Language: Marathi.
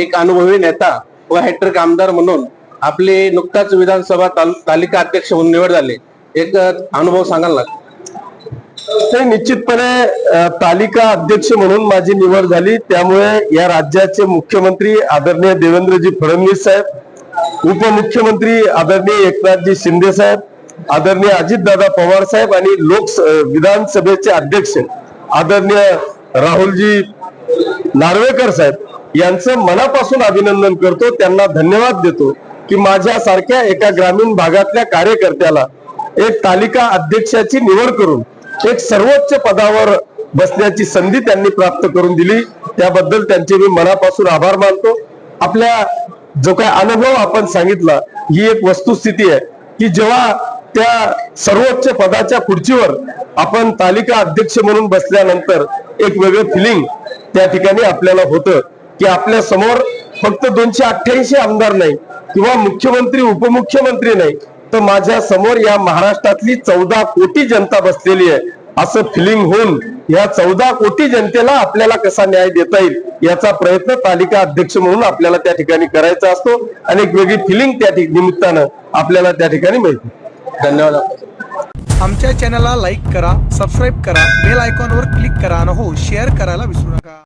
एक अनुभवी नेता व हॅट्रिक आमदार म्हणून आपले नुकताच विधानसभा तालिका अध्यक्ष म्हणून निवड झाली. एक अनुभव सांगाल ना? ते निश्चितपणे तालिका अध्यक्ष म्हणून माझी निवड झाली. त्यामुळे या राज्याचे मुख्यमंत्री आदरणीय देवेंद्रजी फडणवीस साहेब उपमुख्यमंत्री आदरणीय एकनाथजी शिंदे साहेब आदरणीय अजितदादा पवार साहेब आणि लोक विधानसभेचे अध्यक्ष आदरणीय राहुलजी नार्वेकर साहेब यांचं मनापासून अभिनंदन करतो त्यांना धन्यवाद देतो की माझ्या सारख्या एका ग्रामीण भागातल्या कार्यकर्त्याला एक तालिका अध्यक्षाची निवड करून एक सर्वोच्च पदावर बसण्याची संधी त्यांनी प्राप्त करून दिली. त्याबद्दल त्यांचे मी मनापासून आभार मानतो. आपल्या जो काय अनुभव आपण सांगितला ही एक वस्तुस्थिती आहे की जेव्हा त्या सर्वोच्च पदाच्या खुर्चीवर आपण तालिका अध्यक्ष म्हणून बसल्यानंतर एक वेगळं फिलिंग त्या ठिकाणी आपल्याला होतं. की आपल्यासमोर फक्त दोनशे अठ्ठ्याऐंशी आमदार नाही किंवा मुख्यमंत्री उपमुख्यमंत्री नाही तर माझ्यासमोर या महाराष्ट्रातली चौदा कोटी जनता बसलेली आहे. असं फिलिंग होऊन या चौदा कोटी जनतेला आपल्याला कसा न्याय देता येईल याचा प्रयत्न तालिका अध्यक्ष म्हणून आपल्याला त्या ठिकाणी करायचा असतो. आणि एक वेगळी फिलिंग त्या निमित्तानं आपल्याला त्या ठिकाणी मिळते. धन्यवाद. आमच्या चॅनलला लाईक करा सबस्क्राईब करा बेल आयकॉनवर क्लिक करा आणि हो शेअर करायला विसरू नका.